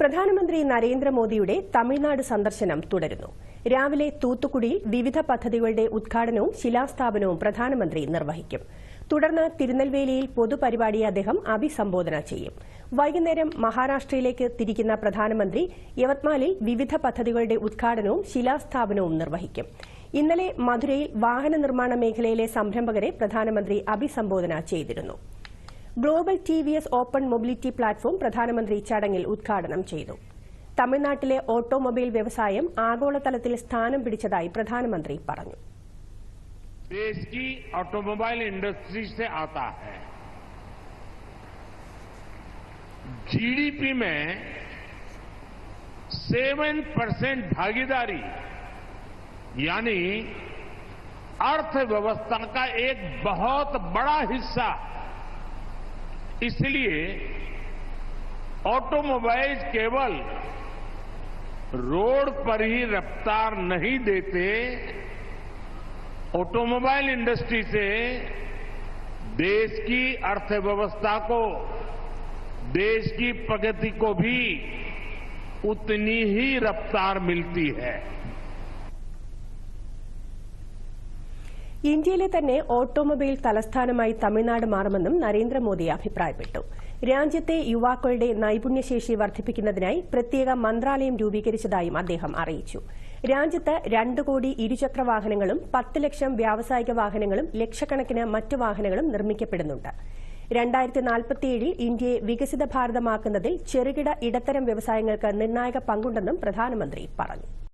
പ്രധാനമന്ത്രി നരേന്ദ്രമോദിയുടെ തമിഴ്നാട് സന്ദർശനം തുടരുന്നു. രാവിലെ തൂത്തുക്കുടിയിൽ വിവിധ പദ്ധതികളുടെ ഉദ്ഘാടനവും ശിലാസ്ഥാപനവും പ്രധാനമന്ത്രി നിർവഹിക്കും. തുടർന്ന് തിരുനെൽവേലിയിൽ പൊതുപരിപാടിയെ അദ്ദേഹം അഭിസംബോധന ചെയ്യും. വൈകുന്നേരം മഹാരാഷ്ട്രയിലേക്ക് തിരിക്കുന്ന പ്രധാനമന്ത്രി യവത്മാലിൽ വിവിധ പദ്ധതികളുടെ ഉദ്ഘാടനവും ശിലാസ്ഥാപനവും നിർവഹിക്കും. ഇന്നലെ മധുരയിൽ വാഹന നിർമ്മാണ മേഖലയിലെ സംരംഭകരെ പ്രധാനമന്ത്രി അഭിസംബോധന ചെയ്തിരുന്നു. global T V S open mobility platform പ്രധാനമന്ത്രി ചടങ്ങിൽ ഉദ്ഘാടനം ചെയ്തു തമിഴ്നാട്ടിലെ ഓട്ടോമൊബൈൽ വ്യവസായം ആഗോളതലത്തിൽ സ്ഥാനം പിടിച്ചതായി പ്രധാനമന്ത്രി പറഞ്ഞു देश की ऑटोमोबाइल इंडस्ट्री से आता है जीडीपी में सेवन परसेंट भागीदारी यानी अर्थव्यवस्था का एक बहुत बड़ा हिस्सा इसलिए ऑटोमोबाइल्स केवल रोड पर ही रफ्तार नहीं देते, ऑटोमोबाइल इंडस्ट्री से देश की अर्थव्यवस्था को, देश की प्रगति को भी उतनी ही रफ्तार मिलती है। ഇന്ത്യയിലെ തന്നെ ഓട്ടോമൊബൈൽ തലസ്ഥാനമായി തമിഴ്നാട് മാറുമെന്നും നരേന്ദ്രമോദി അഭിപ്രായപ്പെട്ടു. രാജ്യത്തെ യുവാക്കളുടെ നൈപുണ്യശേഷി വർദ്ധിപ്പിക്കുന്നതിനായി പ്രത്യേക മന്ത്രാലയം രൂപീകരിച്ചതായും അദ്ദേഹം അറിയിച്ചു. രാജ്യത്ത് രണ്ട് കോടി ഇരുചക്ര വാഹനങ്ങളും പത്ത് ലക്ഷം വ്യാവസായിക വാഹനങ്ങളും ലക്ഷക്കണക്കിന് മറ്റ് വാഹനങ്ങളും നിർമ്മിക്കപ്പെടുന്നുണ്ട്. ഇന്ത്യയെ വികസിത ഭാരതമാക്കുന്നതിൽ ചെറുകിട ഇടത്തരം വ്യവസായങ്ങൾക്ക് നിർണായക പങ്കുണ്ടെന്നും പ്രധാനമന്ത്രി പറഞ്ഞു.